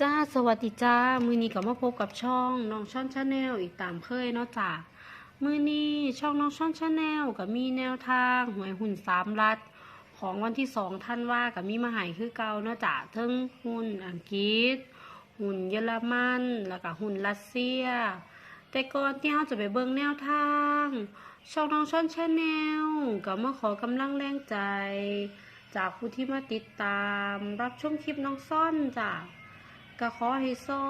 จ้าสวัสดีจ้า มือนี้ก็มาพบกับช่องน้องช่อนชาแนลอีกตามเคยเนาะจ้ามือนี้ช่องน้องช่อนชาแนลก็มีแนวทางหวยหุ่นสามรัด ของวันที่สองท่านว่ากับมีมาหายคือเก่าเนาะจ้าเทั้งหุ่นอังกฤษ หุ่นเยอรมันแล้วก็หุ่นรัสเซีย แต่ก่อนที่เราจะไปเบิ่งแนวทาง ช่องน้องช่อนชาแนลก็มาขอกำลังแรงใจ จากผู้ที่มาติดตาม รับชมคลิปน้องซ่อนจ้า ก็ขอให้ซอ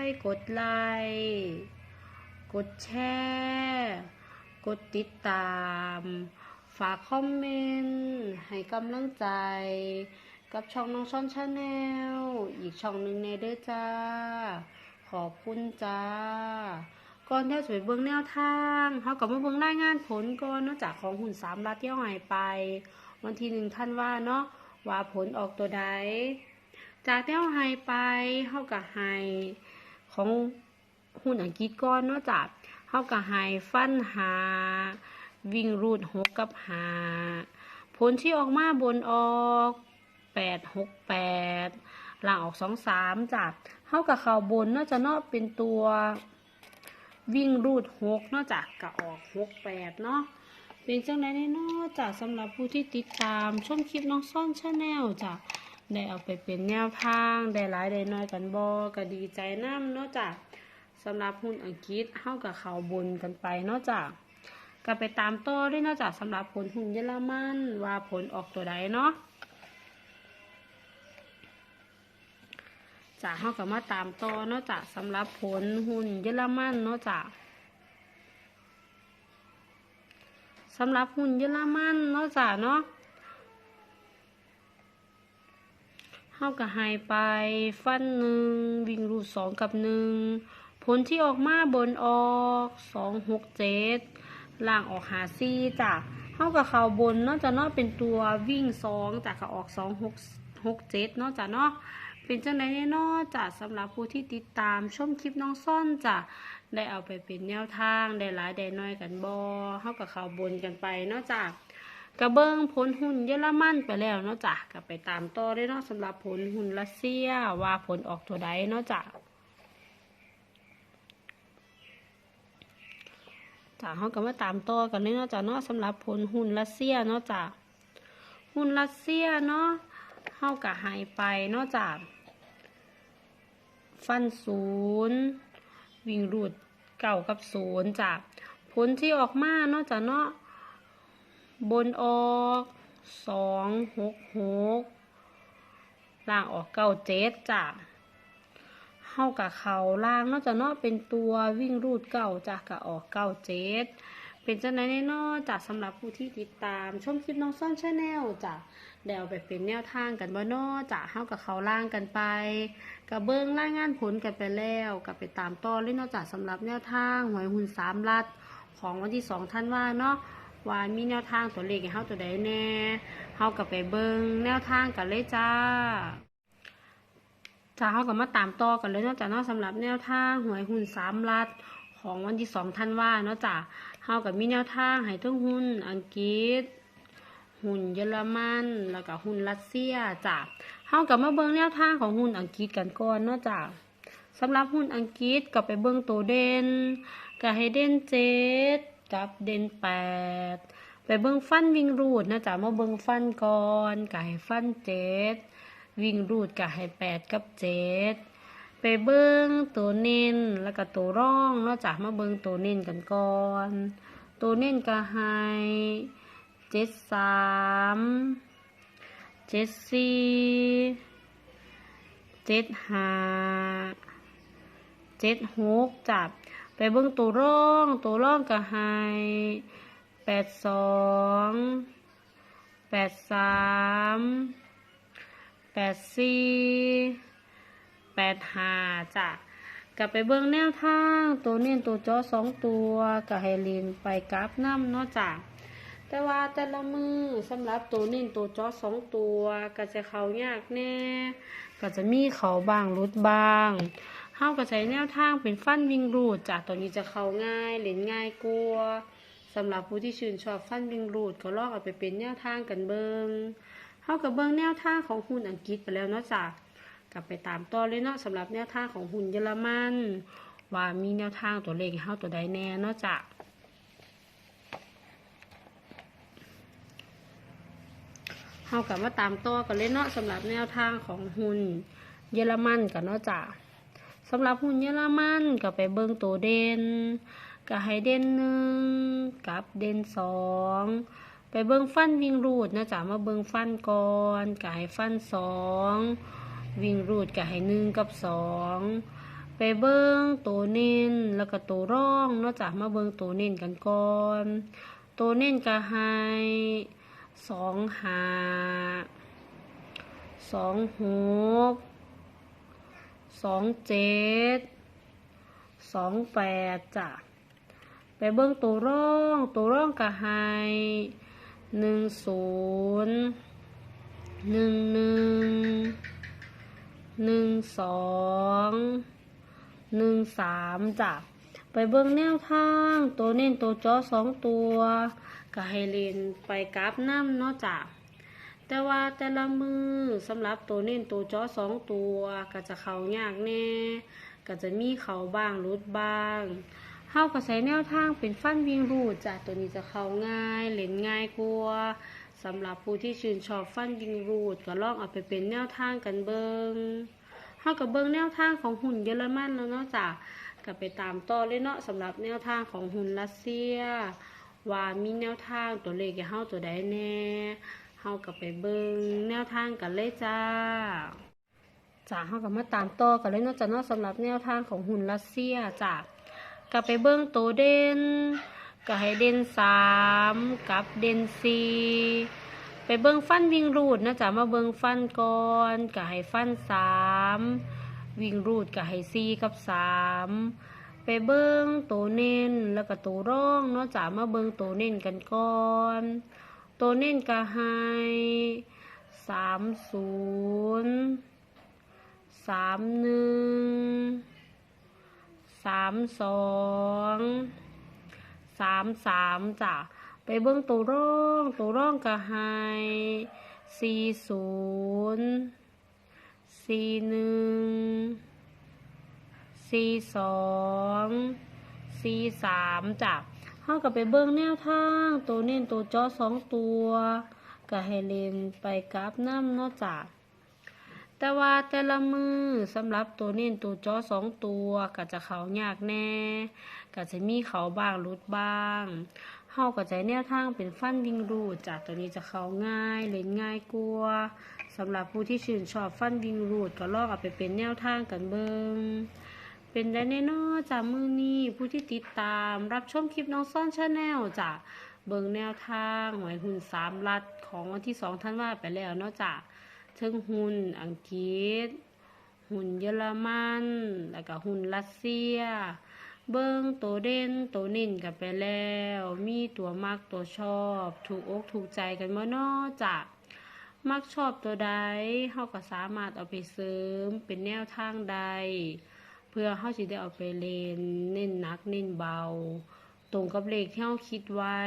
ย กดไลค์กดแชร์กดติดตาม ฝากคอมเมนต์ให้กำลังใจ กับช่องน้องช่อนชาแนลอีกช่องหนึ่งในเด้อจ้า ขอบคุณจ้าก่อนที่จะไปเบิ่งแนวทางเขาก็มาเบิ่งรายงานผลก่อนนอกจากของหุ่นสามลัดที่เอาหายไป วันที่หนึ่งท่านว่าเนาะว่าผลออกตัวใด จากที่เราให้ไปเขาก็ให้ของหุ้นอังกฤษก่อนเนาะจากเขาก็ให้ฟันหา วิ่งรูดหกกับหา ผลที่ออกมาบนออกแปดหกแปดล่างออกสองสามจากเขากับเขาบนเนาะจะเนาะเป็นตัววิ่งรูดหกเนาะจากก็ออกหกแปดเนาะเป็นจังไดแน่เนอจากสำหรับผู้ที่ติดตามชมคลิปน้องซ่อนชาแนลจาก ได้เอาไปเป็นแนวทางได้หลายได้น้อยกันบอก็ดีใจน้ำเนาะจากสำหรับหุ้นอังกฤษเข้ากับเขาบนกันไปเนาะจากก็ไปตามต่อด้วยเนาะจากสำหรับผลหุ้นเยอรมันว่าผลออกตัวใดเนาะจากเข้ากับมาตามต่อเนาะจากสำหรับผลหุ้นเยอรมันเนาะจากสำหรับหุ่นเยอรมันเนาะจ้ะเนาะ เฮาก็ให้ไป ฟันหนึ่งวิ่งรูดสองกับหนึ่งผลที่ออกมาบนออกสองหกเจ็ดล่างออกหาซี่จ้ะเฮากับเขาบนนาะจะเนาะเป็นตัววิ่งสองจากก็ออกสองหกหกเจ็ดนาะจ้ะเนาะเป็นจังไดแน่เนาะจ้ะสำหรับผู้ที่ติดตามชมคลิปน้องซ่อนจ้ะได้เอาไปเป็นแนวทางได้หลายได้น้อยกันบอเฮากับเขาบนกันไปนาะจ้ะก กระเบิงผลหุ้นเยอรมันไปแล้วเนาะจ้ะก็ไปตามต่อได้เนาะสำหรับผลหุ้นรัสเซียว่าผลออกตัวใดเนาะจ้ะจ้ะเฮาก็มาตามต่อกันเลยเนาะจ้ะเนาะสำหรับผลหุ้นรัสเซียเนาะจ้ะหุ้นรัสเซียเนาะเฮาก็หายไปเนาะจ้ะฟันศูนย์วิ่งรูดเก่ากับศูนย์จากผลที่ออกมาเนาะจากเนาะ บนออกสองหกหกล่างออกเก้าเจ็ดจากเข้ากับเขาล่างนาะจากนาะเป็นตัววิ่งรูดเก่าจากกับออกเก้าเจ็ดเป็นจังไดแน่นอจากสำหรับผู้ที่ติดตามชมคลิปน้องซ่อนชาแนลจากเดี๋ยวไปเป็นแนวทางกันบ่นอจากเข้ากับเขาล่างกันไปกับเบิ้งรายงานผลกันไปแล้วกับไปตามต่อเลยเนอกจากสำหรับแนวทางหวยหุ่นสามลัดของวันที่สองท่านว่าเนาะ ว่ามีแนวทางตัวเลขให้เฮาตัวใดแน่เฮากับไปเบิ้งแนวทางกันเลยจ้าจ้าเฮากับมาตามต่อกันเลยเนอกจากเนาะสำหรับแนวทางหวยหุ่นสามลัดของวันที่สองท่านว่าเนาะจ้าเฮากับมีแนวทางให้ทั้งหุ้นอังกฤษหุ่นเยอรมันแล้วก็หุ่นรัสเซียจ้ะเฮากับมาเบิ่งแนวทางของหุ่นอังกฤษกันก่อนเนาะจ้ะสำหรับหุ่นอังกฤษก็ไปเบิ่งตัวเด่นก็ให้เด่นเจ็ด กับเด่นแปดไปเบิ่งฟันวิ่งรูดนะจ้ะมาเบิ่งฟันก่อนก็ให้ฟันเจ็ดวิ่งรูดก็ให้แปดกับเจ็ดไปเบิ่งตัวเน้นแล้วก็ตัวร่องนะจ้ะมาเบิ่งตัวเน้นกันก่อน ตัวเน้นก็ให้เจ็ดสามเจ็ดสี่เจ็ดห้าเจ็ดหกจับ ไปเบิ่งตัวร่องตัวร่องก็ให้แปดสองแปดสามแปดสี่แปดห้าจ้ะกลับไปเบิ่งแนวทางตัวเน้นตัวจอสองตัวก็ให้เรียนไปกราฟน้ำเนาะจ้ะแต่ว่าแต่ละมือสำหรับตัวนิ่ตัวจอสองตัวก็จะเขายากแน่ ก็จะมีเขาบางรุดบาง เฮาก็ใช้แนวทางเป็นฟันวิ่งรูดจากตัวนี้จะเข้าง่ายเล่นง่ายกลัวสำหรับผู้ที่ชื่นชอบฟันวิ่งรูดก็ลอกเอาไปเป็นแนวทางกันเบิงเฮากับเบิ้งแนวทางของหุ้นอังกฤษไปแล้วเนาะจ้ะกกลับไปตามต่อเลยเนาะสำหรับแนวทางของหุ่นเยอรมันว่ามีแนวทางตัวเลขให้าตัวใดแน่เนาะจ้ะเฮากลับมาตามต่อกันเลยเนาะสำหรับแนวทางของหุ่นเยอรมันกันเนาะจ้ะ สำหรับหุ่นเยอรมันก็ไปเบิ่งตัวเด่นก็ให้เด่นหนึ่งกับเด่นสองไปเบิ่งฟันวิ่งรูดนะจ๊ะมาเบิ่งฟันก่อนก็ให้ฟันสองวิ่งรูดก็ให้หนึ่งกับสองไปเบิ่งตัวเน้นแล้วก็ตัวร่องนะจ๊ะมาเบิ่งตัวเน้นกันก่อนตัวเน้นก็ให้สองหาสองหก สองเจ็ดสองแปดจ้ะไปเบิ้งตัวร่องตัวร่องก็ให้หนึ่งศูนย์หนึ่งหนึ่งหนึ่งสองหนึ่งสามจ้ะไปเบิ้งแนวทาง ตัวเน้นตัวจอสองตัวก็ให้เล่นไปกราฟน้ำเนาะจ้ะ แต่ว่าแต่ละมือสำหรับตัวเน้นตัวจอสองตัวก็จะเขายากแน่ก็จะมีเขาบ้างรุดบ้างเฮาก็ใช้แนวทางเป็นฟันวิ่งรูดจ้ะตัวนี้จะเขาง่ายเล่นง่ายกว่าสำหรับผู้ที่ชื่นชอบฟันวิ่งรูดก็ลองเอาไปเป็นแนวทางกันเบิงเฮากับเบิ้งแนวทางของหุ่นเยอรมันแล้วเนาะจ้ะก็ไปตามต่อเลยเนาะสำหรับแนวทางของหุ่นรัสเซีย ว่ามีแนวทางตัวเลขให้เฮาตัวใดแน่าก็ไปเบิงแนวทางกันเลยจ้าจ้าเฮาก็มาตามต่อกันเลยเนาะจ้ะเนาะสำหรับแนวทางของหุ่นรัสเซียจ้ะก็ไปเบิงโตวเด่นก็ให้เด่นสามกับเด่นสี่ไปเบิ่งฟันวิ่งรูดนะจ้ะมาเบิ่งฟันก่อนก็ให้ฟันสามวิ่งรูดก็ให้สี่กับสามไปเบิ่งโตวเน้นแล้วก็โตวร่องเนาะจ้ะมาเบิ่งโตวเน้นกันก่อน ตัวเน้นก็ให้สามศูนย์สามหนึ่งสามสองสามสามจ้ะไปเบิ้งตัวร่องตัวร่องก็ให้สี่ศูนย์สี่หนึ่งสี่สองสี่สามจ้ะ เฮาก็ไปเบิ้งแนวทาง ตัวเน้นตัวจอสองตัวก็ให้เล่นไปกราฟน้ำนาะจ้ะแต่ว่าแต่ละมือสำหรับตัวเน้นตัวจอสองตัวก็จะเขายากแน่ก็จะมีเขาบ้างรุดบ้างเฮาก็จะแนวทางเป็นฟันวิ่งรูดจากตัวนี้จะเขาง่ายเล่นง่ายกว่าสำหรับผู้ที่ชื่นชอบฟันวิ่งรูดก็ลองเอาไปเป็นแนวทางกันเบิง เป็นได้แน่นอนจากมือนี้ผู้ที่ติดตามรับชมคลิปน้องซ่อนชาแนลจากเบิงแนวทางหวยหุ่นสามลัดของวันที่สองท่านว่าไปแล้วเนาะจ้ะเทิงหุ่นอังกฤษ หุ่นเยอรมัน แล้วก็หุ่นรัสเซีย เบิ้งตัวเด่นตัวนิ่นกันไปแล้ว มีตัวมักตัวชอบ ถูกอกถูกใจกันเมื่อนอจากมักชอบตัวใดเฮาก็สามารถเอาไปเสริมเป็นแนวทางใด พื่อเฮาสิได้เอาไปเล่นเน้นหนักเน้นเบา ตรงกับเลขที่เฮาคิดไว้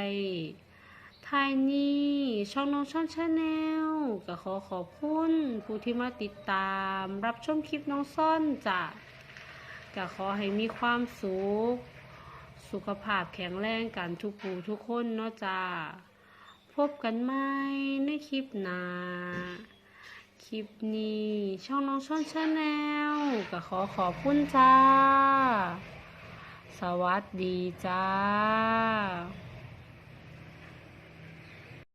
ท้ายนี้ช่องน้องช่องชาแนลก็ขอขอบคุณผู้ที่มาติดตาม รับชมคลิปน้องซ่อนจ้ะก็ขอให้มีความสุข สุขภาพแข็งแรงกันทุกผู้ทุกคนเนาะจ้าพบกันใหม่ในคลิปหน้า คลิปนี้ ช่องน้องช่องชาแนลก็ขอขอบคุณจ้า สวัสดีจ้า